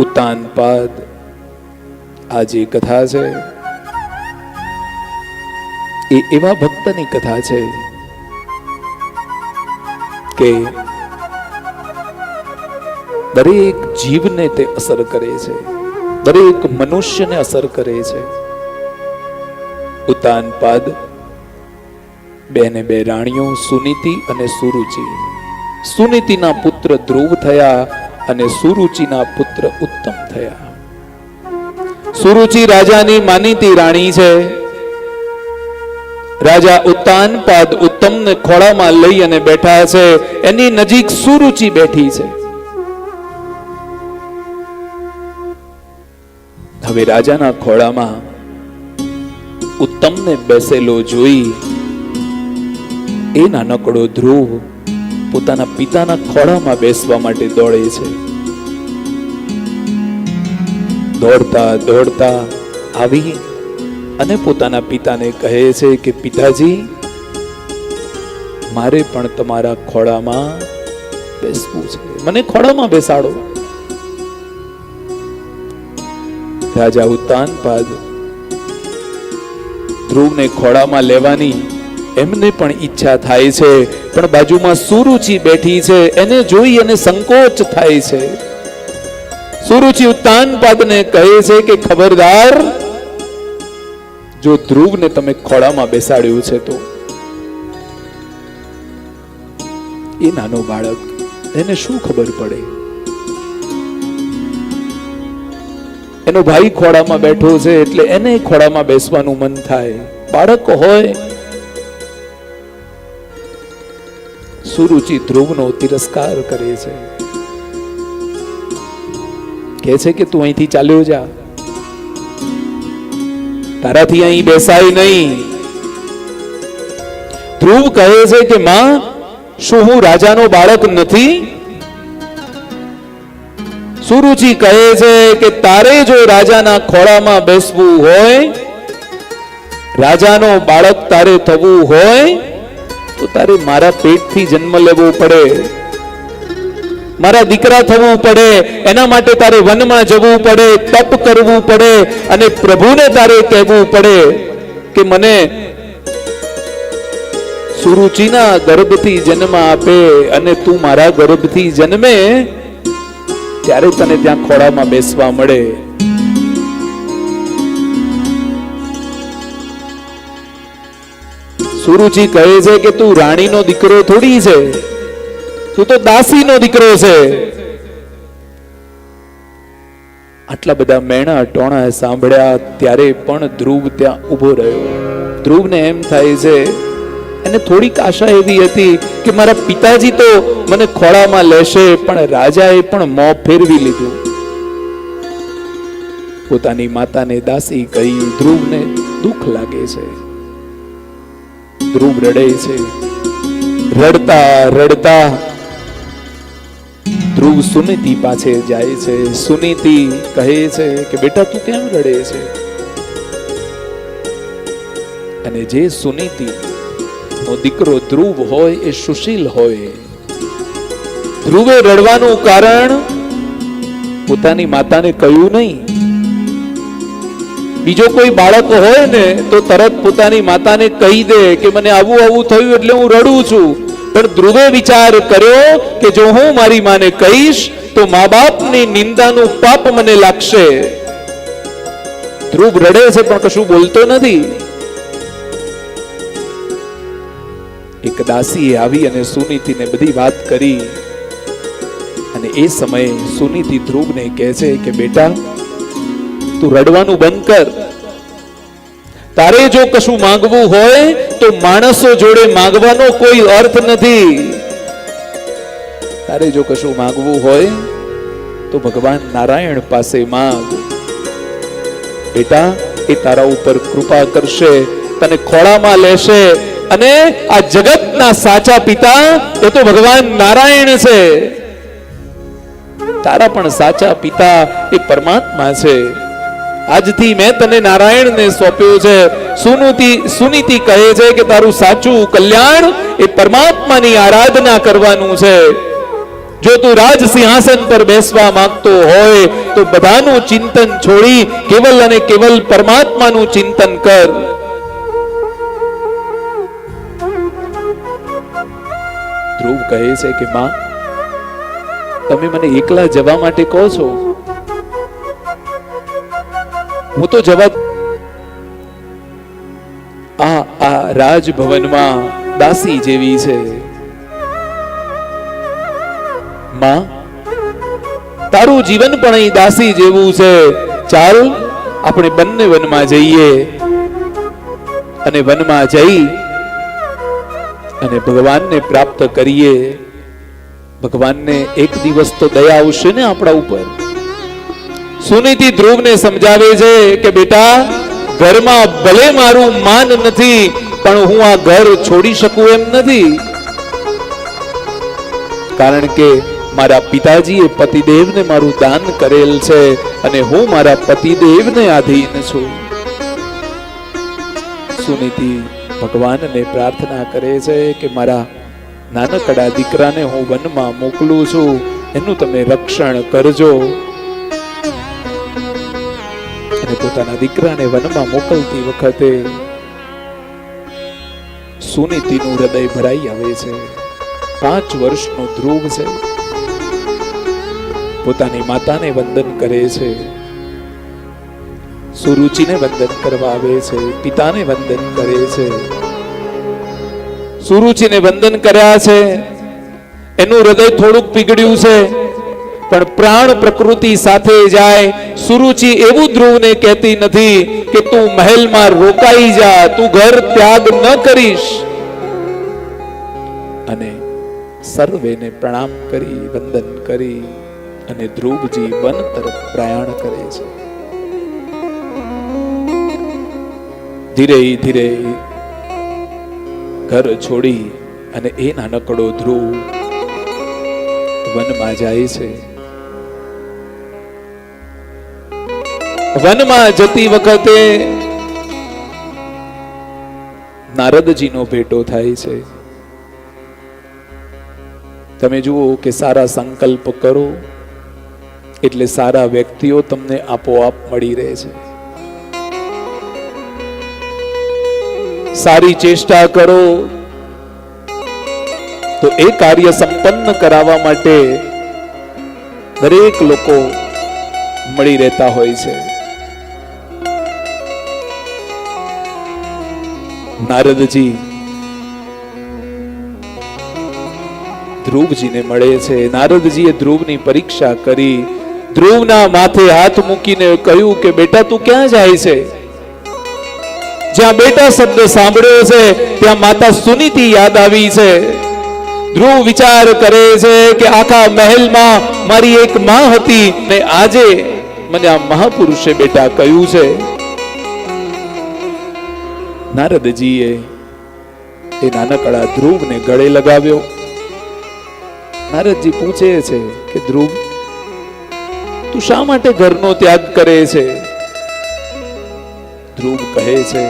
ઉતાનપાદ આ જે કથા છે. એ એવા ભક્તની કથા છે કે દરેક જીવને તે અસર કરે છે. દરેક મનુષ્યને અસર કરે છે. ઉતાનપાદ બે ને બે રાણીઓ સુનીતિ અને સુરુચિ. સુનીતિના પુત્ર ધ્રુવ થયા અને સુરુચિના પુત્ર ઉત્તમ થયા. સુરુચિ રાજાની માનીતી રાણી છે. રાજા ઉત્તાનપાદ ઉત્તમને ખોળામાં લઈ અને બેઠા છે. એની નજીક સુરુચિ બેઠી છે. હવે રાજાના ખોળામાં ઉત્તમને બેસેલો જોઈ એ નાનકડો ધ્રુવ પોતાના પિતાના ખોળામાં બેસવા માટે દોડે છે. દોડતા દોડતા આવી અને પોતાના પિતાને કહે છે કે, પિતાજી, મારે પણ તમારા ખોળામાં બેસવું છે. મને ખોળામાં બેસાડો. રાજા ઉત્તાનપાદ ધ્રુવને ખોળામાં લેવાની એમને પણ ઈચ્છા થાય છે. પણ બાજુમાં સુરુચિ બેઠી છે. એને જોઈ અને સંકોચ થાય છે. સુરુચિ ઉત્તાનપાદને કહે છે કે, ખબરદાર, જો ધ્રુવને તમે ખોળામાં બેસાડ્યું છે તો? એ નાનો બાળક, એને શું ખબર પડે? એનો ભાઈ ખોળામાં બેઠો છે એટલે એને ખોળામાં બેસવાનું મન થાય. બાળક હોય સુરુચિ ધ્રુવનો તિરસ્કાર કરે છે. કહે છે કે તું અહીંથી ચાલ્યો જા. તારાથી અહીં બેસાય નહીં. ધ્રુવ કહે છે કે માં, શું હું રાજાનો બાળક નથી? સુરુચિ કહે છે કે તારે જો રાજાના ખોળામાં બેસવું હોય, રાજાનો બાળક તારે થવું હોય તો તારે મારા પેટથી જન્મ લેવો પડે. મારા દીકરા થવું પડે, એના માટે તારે વનમાં જવું પડે, તપ કરવું પડે અને પ્રભુને તારે કહેવું પડે કે મને સુરુચિના ગર્ભથી જન્મ આપે અને તું મારા ગર્ભથી જન્મે, ત્યારે તને ત્યાં ખોળામાં બેસવા મળે. સુરુચિ કહે છે કે તું રાણીનો દીકરો થોડી છે. તું તો દાસીનો દીકરો છે. આટલા બધા મેણા ટોણા સાંભળ્યા ત્યારે પણ ધ્રુવ ત્યાં ઊભો રહ્યો. ધ્રુવને એમ થાય છે, એને થોડીક આશા એવી હતી કે મારા પિતાજી તો મને ખોળામાં લેશે, પણ રાજાએ પણ મોં ફેરવી લીધું. પોતાની માતાને દાસી કહી ધ્રુવને દુઃખ લાગે છે. ધ્રુવ રડે છે. રડતા રડતા ધ્રુવ સુનીતિ પાસે જાય છે. સુનીતિ કહે છે કે, બેટા, તું કેમ રડે છે? અને જે સુનીતિ નો દીકરો ધ્રુવ હોય એ સુશીલ હોય. ધ્રુવે રડવાનું કારણ પોતાની માતાને કહ્યું નહીં. બીજો કોઈ બાળક હોય ને, તો તરત પોતાની માતાને કહી દે કે મને આવું આવું થયું એટલે હું રડું છું. પણ ધ્રુવે વિચાર કર્યો કે જો હું મારી માને કહીશ, તો મા બાપની નિંદાનું પાપ મને લાગશે. ધ્રુવ રડે છે, પણ કશું બોલતો નથી. એક દાસીએ આવી અને સુનીતિને બધી વાત કરી. અને એ સમયે સુનીતિ ધ્રુવને કહે છે કે, બેટા તું રડવાનું બંધ કર. તારે જો કશું માંગવું હોય, તો માણસો જોડે માંગવાનો કોઈ અર્થ નથી. તારે જો કશું માંગવું હોય, તો ભગવાન નારાયણ પાસે માંગ. બેટા, એ તારા ઉપર કૃપા કરશે, તને ખોળામાં લેશે, અને આ જગતના સાચા પિતા એ તો ભગવાન નારાયણ છે. તારા પણ સાચા પિતા એ પરમાત્મા છે. આજથી મેં તને નારાયણને સોંપ્યો છે. સુનુતિ, સુનીતિ કહે છે કે તારું સાચું કલ્યાણ એ પરમાત્માની આરાધના કરવાનું છે. જો તું રાજ સિંહાસન પર બેસવા માંગતો હોય, તો બધાનું ચિંતન છોડી કેવલ અને કેવલ પરમાત્માનું ચિંતન કર. ધ્રુવ કહે છે કે, માં, તમે મને એકલા જવા માટે કહો છો? હું તો જવાબ આ આ રાજભવનમાં દાસી જેવી છે. માં, તારું જીવન પણ અહીં દાસી જેવું છે. ચાલ, આપણે બંને વનમાં જઈએ. અને વનમાં જઈ અને ભગવાનને પ્રાપ્ત કરીએ. ભગવાનને એક દિવસ તો દયા આવશે ને આપણા ઉપર? સુનીતિ ધ્રુવને સમજાવે છે કે બેટા, ઘરમાં ભલે મારું માન નથી, પણ હું આ ઘર છોડી શકું એમ નથી. કારણ કે મારા પિતાજીએ પતિદેવને મારું દાન કરેલ છે અને હું મારા પતિદેવને આધીન છું. સુનીતિ ભગવાનને પ્રાર્થના કરે છે કે મારા નાનકડા દીકરાને હું વનમાં મોકલું છું. એનું તમે રક્ષણ કરજો. અને પોતાના દીકરાને વનમાં મોકલતી વખતે સુનીતિનું હૃદય ભરાઈ આવે છે. પાંચ વર્ષનો ધ્રુવ છે. પોતાની માતાને વંદન કરે છે. સુરુચિને વંદન કરવા આવે છે. પિતાને વંદન કરે છે. સુરુચિને વંદન કર્યા છે. એનું હૃદય થોડુંક પીગળ્યું છે. પણ પ્રાણ પ્રકૃતિ સાથે જાય સુરુચિ એવું ધ્રુવને કહેતી નથી કે તું મહેલમાં રોકાઈ જા, તું ઘર ત્યાગ ન કરીશ. અને સર્વેને પ્રણામ કરી, વંદન કરી અને ધ્રુવજી વન તરફ પ્રયાણ કરે છે. ધીરે ધીરે ઘર છોડી અને એ નાનકડો ધ્રુવ વનમાં જાય છે. વનમાં જતી વખતે નારદજીનો ભેટો થાય છે. તમે જુઓ કે સારા સંકલ્પ કરો, એટલે સારા વ્યક્તિઓ તમને આપોઆપ મળી રહે છે. સારી ચેષ્ટા કરો, તો એ કાર્ય સંપન્ન કરાવવા માટે દરેક લોકો મળી રહેતા હોય છે. નારદજી, ધ્રુવજીને મળે છે. નારદજીએ ધ્રુવની પરીક્ષા કરી. ધ્રુવના માથે હાથ મૂકીને કહ્યું કે, બેટા, તું ક્યાં જાય છે? જ્યાં બેટા શબ્દ સાંભળ્યો છે, ત્યાં માતા સુનીતિ યાદ આવી છે. ધ્રુવ વિચાર કરે છે કે, આખા મહેલમાં મારી એક માં હતી ને આજે મને આ મહાપુરુષે બેટા કહ્યું છે. નારદજીએ એ નાનકડા ધ્રુવને ગળે લગાવ્યો. નારદજી પૂછે છે કે, ધ્રુવ, તું શા માટે ઘરનો ત્યાગ કરે છે? ધ્રુવ કહે છે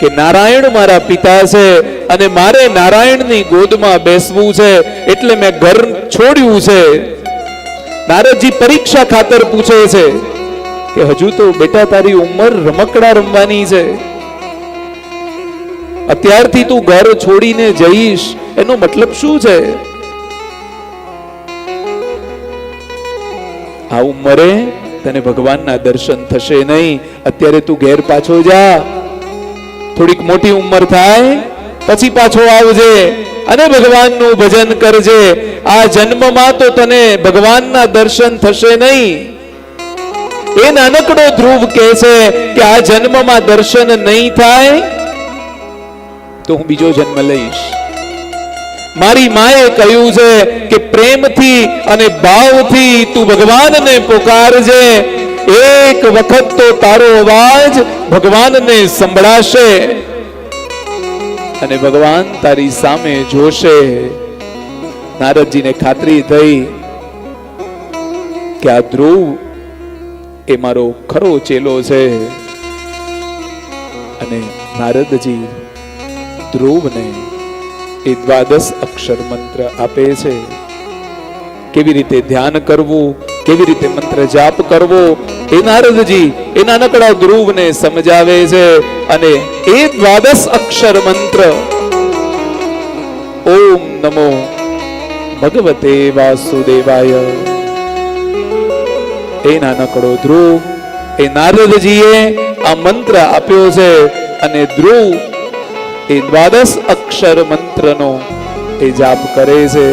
કે, નારાયણ મારા પિતા છે અને મારે નારાયણની ગોદમાં બેસવું છે એટલે મેં ઘર છોડ્યું છે. નારદજી પરીક્ષા ખાતર પૂછે છે કે, હજુ તો બેટા તારી ઉંમર રમકડા રમવાની છે. અત્યારથી તું ઘર છોડીને જઈશ. એનો મતલબ શું છે? આ ઉંમરે તને ભગવાનના દર્શન થશે નહીં. અત્યારે તું ઘેર પાછો જા. થોડીક મોટી ઉંમર થાય, પછી પાછો આવજે અને ભગવાનનું ભજન કરજે. આ જન્મમાં તો તને ભગવાનના દર્શન થશે નહીં. એ નાનકડો ધ્રુવ કહે છે કે આ જન્મમાં દર્શન નહીં થાય તો હું બીજો જન્મ લઈશ. મારી માએ કહ્યું છે કે પ્રેમથી અને ભાવથી તું ભગવાનને પોકારજે. એક વખત તો તારો અવાજ ભગવાનને સંભળાશે અને ભગવાન તારી સામે જોશે. નારદજીને ખાતરી થઈ કે આ ધ્રુવ એ મારો ખરો ચેલો છે. અને નારદજી ધ્રુવને એ દ્વાદશ અક્ષર મંત્ર આપે છે. કેવી રીતે ધ્યાન કરવું, કેવી રીતે મંત્ર જાપ કરવો, એ નારદજી, એ નાનકડા ધ્રુવને સમજાવે છે અને એ દ્વાદશ અક્ષર મંત્ર ઓમ નમો ભગવતે વાસુદેવાય. એ નાનકડો ધ્રુવ, એ નારદજીએ આ મંત્ર આપ્યો છે અને ધ્રુવ એ દ્વાદશ અક્ષર મંત્રનો એ જાપ કરે છે.